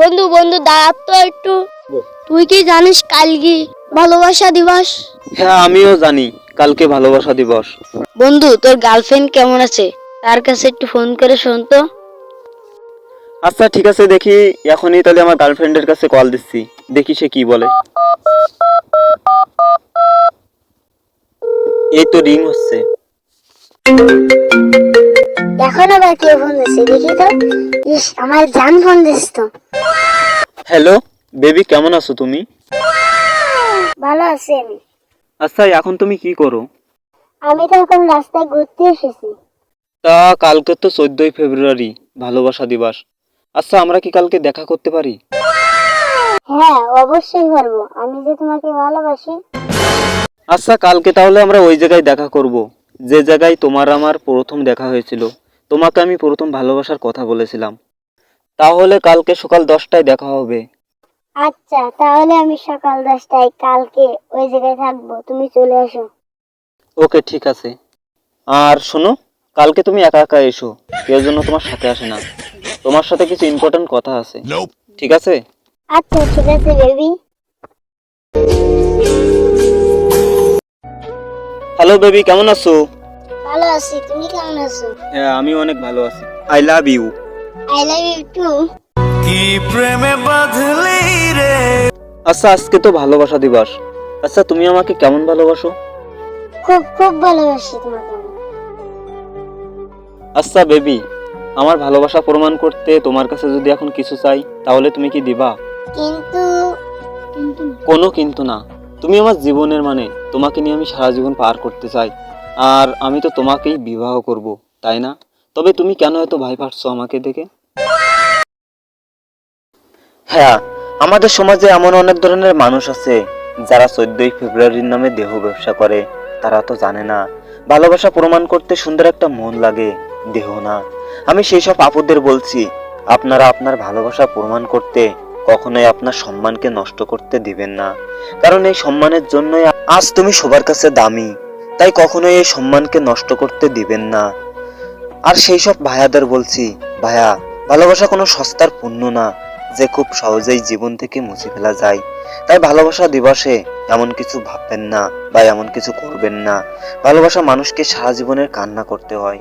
বন্ধু বন্ধু দাঁড়া তো একটু। তুই কি জানিস কাল কি ভালোবাসা দিবস? হ্যাঁ আমিও জানি কালকে ভালোবাসা দিবস। বন্ধু তোর গার্লফ্রেন্ড কেমন আছে? তার কাছে একটু ফোন করে শোন তো। আচ্ছা ঠিক আছে দেখি। এখনই তাহলে আমার গার্লফ্রেন্ডের কাছে কল দিচ্ছি। দেখি সে কি বলে। এই তো রিং হচ্ছে। এখন আবার কে ফোন দিচ্ছে দেখি তো। ইস আমার জান ফোন দিস তো। হ্যালো বেবি কেমন আছো তুমি? ভালো আছি আমি। আচ্ছা এখন তুমি কি করো? আমি তো এখন রাস্তায় ঘুরতে এসেছি। তা কালকে তো চোদ্দই ফেব্রুয়ারি ভালোবাসা দিবস। আচ্ছা আমরা কি কালকে দেখা করতে পারি? হ্যাঁ অবশ্যই পারব আমি যে তোমাকে ভালোবাসি। আচ্ছা কালকে তাহলে আমরা ওই জায়গায় দেখা করব। যে জায়গায় তোমার আমার প্রথম দেখা হয়েছিল। তোমাকে আমি প্রথম ভালোবাসার কথা বলেছিলাম। তাহলে কালকে সকাল দশটায় দেখা হবে। আচ্ছা তাহলে আমি সকাল দশটায় কালকে ওই জায়গায় থাকব। তুমি চলে আসো ওকে ঠিক আছে। আর শোনো কালকে তুমি একা একা এসো। কেউ জন্য তোমার সাথে আসে না। তোমার সাথে কিছু ইম্পর্টেন্ট কথা আছে। ঠিক আছে? আচ্ছা ঠিক আছে বেবি। হ্যালো বেবি কেমন আছো? ভালো আছি তুমি কেমন আছো? হ্যাঁ আমি অনেক ভালো আছি। I love you I love you too কি প্রেমে বাঁধলি রে? আচ্ছা আজকে তো ভালোবাসা দিবস। আচ্ছা তুমি আমাকে কেমন ভালোবাসো? খুব খুব ভালোবাসি তোমাকে আমি। আচ্ছা বেবি আমার ভালোবাসা প্রমাণ করতে তোমার কাছে যদি এখন কিছু চাই তাহলে তুমি কি দিবা? কিন্তু কিন্তু কোনো কিন্তু না। তুমি আমার জীবনের মানে তোমাকে নিয়ে আমি সারা জীবন পার করতে চাই। আর আমি তো তোমাকেই বিবাহ করব, তাই না? তবে তুমি কেন এত ভয় পাচ্ছ আমাকে দেখে? হ্যাঁ আমাদের সমাজে এমন অনেক ধরনের মানুষ আছে, যারা চোদ্দই ফেব্রুয়ারির নামে দেহ ব্যবসা করে। তারা তো জানে না, ভালোবাসা প্রমাণ করতে সুন্দর একটা মন লাগে, দেহ না। আমি সেই সব আপুদের বলছি, আপনারা আপনার ভালোবাসা প্রমাণ করতে কখনোই আপনার সম্মানকে নষ্ট করতে দিবেন না। কারণ এই সম্মানের জন্যই আজ তুমি সবার কাছে দামি। তাই কখনোই এই সম্মানকে নষ্ট করতে দিবেন না। আর সেই সব ভায়াদের বলছি ভায়া ভালোবাসা কোনো সস্তার পূর্ণ না, যে খুব সহজেই জীবন থেকে মুছে ফেলা যায়। তাই ভালোবাসা দিবসে এমন কিছু ভাববেন না বা এমন কিছু করবেন না। ভালোবাসা মানুষকে সারা জীবনের কান্না করতে হয়।